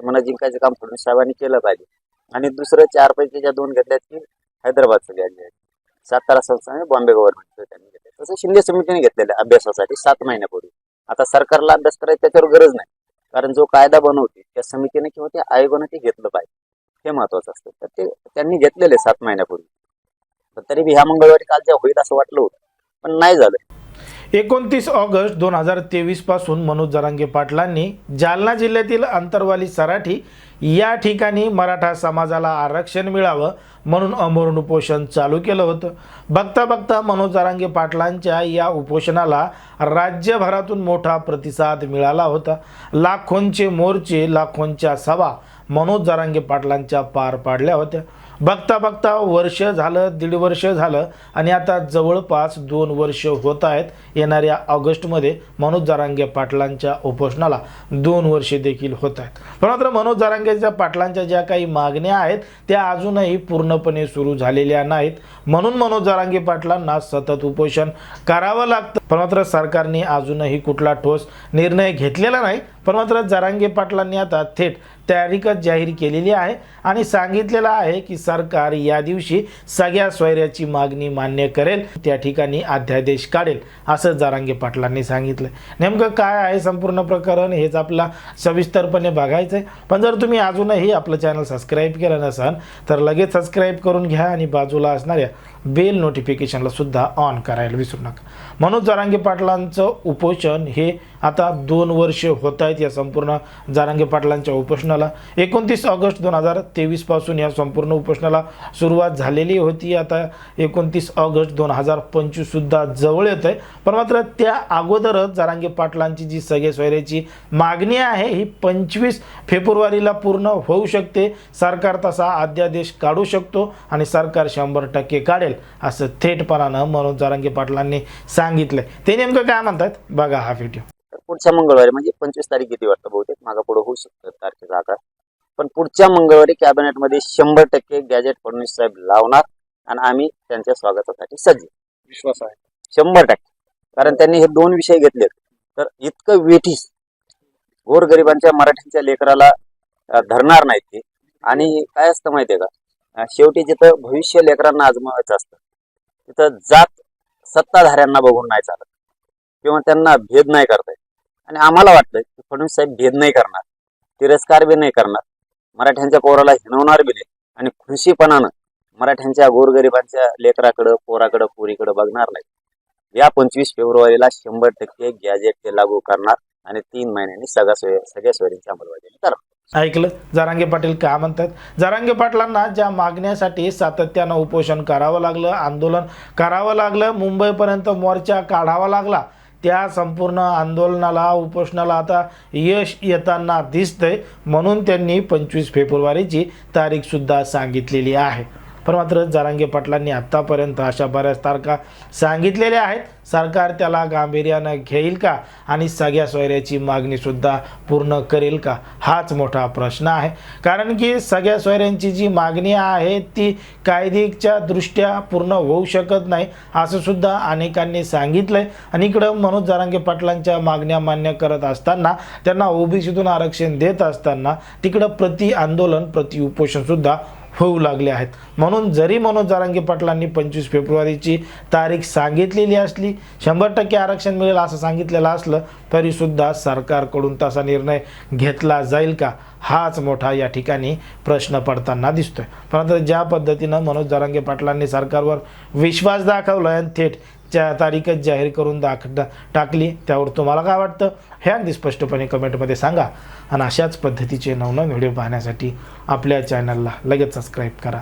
ते मला जिंकायचं काम फडणवीस साहेबांनी केलं पाहिजे. आणि दुसरं चार पैकी ज्या दोन घेतल्यात की हैदराबादचं घ्यायचे सातारा संस्थाने बॉम्बे गव्हर्नमेंटचं त्यांनी घेतलं तसं शिंदे समितीने घेतलेलं आहे अभ्यासासाठी सात महिन्यापूर्वी. आता सरकारला अभ्यास करायची त्याच्यावर गरज नाही. कारण जो कायदा बनवते त्या समितीने किंवा त्या आयोगाने ते घेतलं पाहिजे. हे महत्वाचं असतं. तर ते त्यांनी घेतलेले सात महिन्यापूर्वी. तरी बी ह्या मंगळवारी काल ज्या होईल असं वाटलं होतं. पण नाही झालं. एकोणतीस ऑगस्ट दोन हजार तेवीसपासून मनोज जरांगे पाटलांनी जालना जिल्ह्यातील अंतरवाली सराठी या ठिकाणी मराठा समाजाला आरक्षण मिळावं म्हणून अमरण उपोषण चालू केलं होतं. बघता बघता मनोज जरांगे पाटलांच्या या उपोषणाला राज्यभरातून मोठा प्रतिसाद मिळाला होता. लाखोंचे मोर्चे लाखोंच्या सभा मनोज जरांगे पाटलांच्या पार पाडल्या होत्या. बघता बघता वर्ष झालं दीड वर्ष झालं आणि आता जवळपास दोन वर्ष होत आहेत येणाऱ्या ऑगस्टमध्ये मनोज जारांगे पाटलांच्या उपोषणाला. दोन वर्षे देखील होत आहेत. पण मात्र मनोज जारांगेच्या पाटलांच्या ज्या काही मागण्या आहेत त्या अजूनही पूर्णपणे सुरू झालेल्या नाहीत. म्हणून मनोज जारांगे पाटलांना सतत उपोषण करावं लागतं. परंतु मात्र सरकारने अजूनही कुठला ठोस निर्णय घेतलेला नाही पण मात्र जरांगे पाटलांनी आता थेट तयारीकच जाहीर केलेली आहे आणि सांगितलेलं आहे की सरकार या दिवशी सगळ्या स्वैर्याची मागणी मान्य करेल त्या ठिकाणी अध्यादेश काढेल असं जरांगे पाटलांनी सांगितलं. नेमकं काय आहे संपूर्ण प्रकरण हेच आपला सविस्तरपणे बघायचं आहे पण जर तुम्ही अजूनही आपलं चॅनल सबस्क्राईब केलं नसाल तर लगेच सबस्क्राईब करून घ्या आणि बाजूला असणाऱ्या बेल नोटिफिकेशनला सुद्धा ऑन करायला विसरू नका. मनोज जारांगे पाटलांचं उपोषण हे आता दोन वर्ष होत आहेत या संपूर्ण जारांगे पाटलांच्या उपोषणाला. एकोणतीस ऑगस्ट दोन हजार तेवीसपासून या संपूर्ण उपोषणाला सुरुवात झालेली होती. आता एकोणतीस ऑगस्ट दोन हजार पंचवीस सुद्धा जवळ येत आहे. पण मात्र त्या अगोदरच जारांगे पाटलांची जी सगळे सोयऱ्याची मागणी आहे ही पंचवीस फेब्रुवारीला पूर्ण होऊ शकते. सरकार तसा अध्यादेश काढू शकतो आणि सरकार शंभर टक्के काढेल. असं थेटपणानं मनोज जारांगे पाटलांनी सांगितलंय. ते नेमकं काय म्हणतात? बघा हा व्हिडिओ तर पुढच्या मंगळवारी म्हणजे पंचवीस तारीख किती वाटतं बहुतेक? मागा पुढे होऊ शकतं तारखेचा आकार पण पुढच्या मंगळवारी कॅबिनेटमध्ये शंभर टक्के गॅजेट फडणवीस साहेब लावणार आणि आम्ही त्यांच्या स्वागतासाठी सज्ज. विश्वास आहे. शंभर टक्के. कारण त्यांनी हे दोन विषय घेतलेत. तर इतकं वेठीस गोरगरिबांच्या मराठीच्या लेकराला धरणार नाहीत ते. आणि काय असतं माहितीये का? शेवटी जिथं भविष्य लेकरांना आजमावायचं असतं तिथं जात सत्ताधाऱ्यांना बघून नाही चालत. किंवा त्यांना भेद नाही करता आणि आम्हाला वाटतं की फडणवीस साहेब भेद नाही करणार तिरस्कार बी नाही करणार मराठ्यांच्या पोराला हिणवणार बी नाही. आणि खुशीपणानं मराठ्यांच्या गोरगरिबांच्या लेकराकडं पोराकडं पोरीकडं बघणार नाही. या पंचवीस फेब्रुवारीला शंभर टक्के गॅजेट ते लागू करणार आणि तीन महिन्यांनी सगळ्या सोय सगळ्या सोयरींची अंमलबजावणी ऐकलं? जरांगे पाटील काय म्हणतात? जरांगे पाटलांना ज्या मागण्यासाठी सातत्यानं उपोषण करावं लागलं आंदोलन करावं लागलं मुंबईपर्यंत मोर्चा काढावा लागला त्या संपूर्ण आंदोलनाला उपोषणाला आता यश येताना दिसतंय म्हणून त्यांनी पंचवीस फेब्रुवारीची तारीखसुद्धा सांगितलेली आहे. पण मात्र जरांगे पाटलांनी आत्तापर्यंत अशा बऱ्याच तारखा सांगितलेल्या आहेत. सरकार त्याला गांभीर्यानं घेईल का? आणि सगळ्या सोयऱ्याची मागणीसुद्धा पूर्ण करेल का? हाच मोठा प्रश्न आहे. कारण की सगळ्या सोयऱ्यांची जी मागणी आहे ती कायदेच्या दृष्ट्या पूर्ण होऊ शकत नाही असं सुद्धा अनेकांनी आहे आणि इकडं मनोज जरांगे पाटलांच्या मागण्या मान्य करत असताना त्यांना ओबीसीतून आरक्षण देत असताना तिकडं प्रति आंदोलन प्रति उपोषणसुद्धा होऊ लागले आहेत. म्हणून जरी मनोज जारांगे पाटलांनी पंचवीस फेब्रुवारीची तारीख सांगितलेली असली शंभर टक्के आरक्षण मिळेल असं सांगितलेलं असलं तरीसुद्धा सरकारकडून तसा निर्णय घेतला जाईल का? हाच मोठा या ठिकाणी प्रश्न पडताना दिसतोय. परंतु ज्या पद्धतीनं मनोज जारांगे पाटलांनी सरकारवर विश्वास दाखवला आणि थेट ज्या तारीखच जाहीर करून दाख टाकली. त्यावर तुम्हाला काय वाटतं? हे अगदी स्पष्टपणे कमेंटमध्ये सांगा. आणि अशाच पद्धतीचे नवनवीन व्हिडिओ पाहण्यासाठी आपल्या चॅनलला लगेच सबस्क्राईब करा.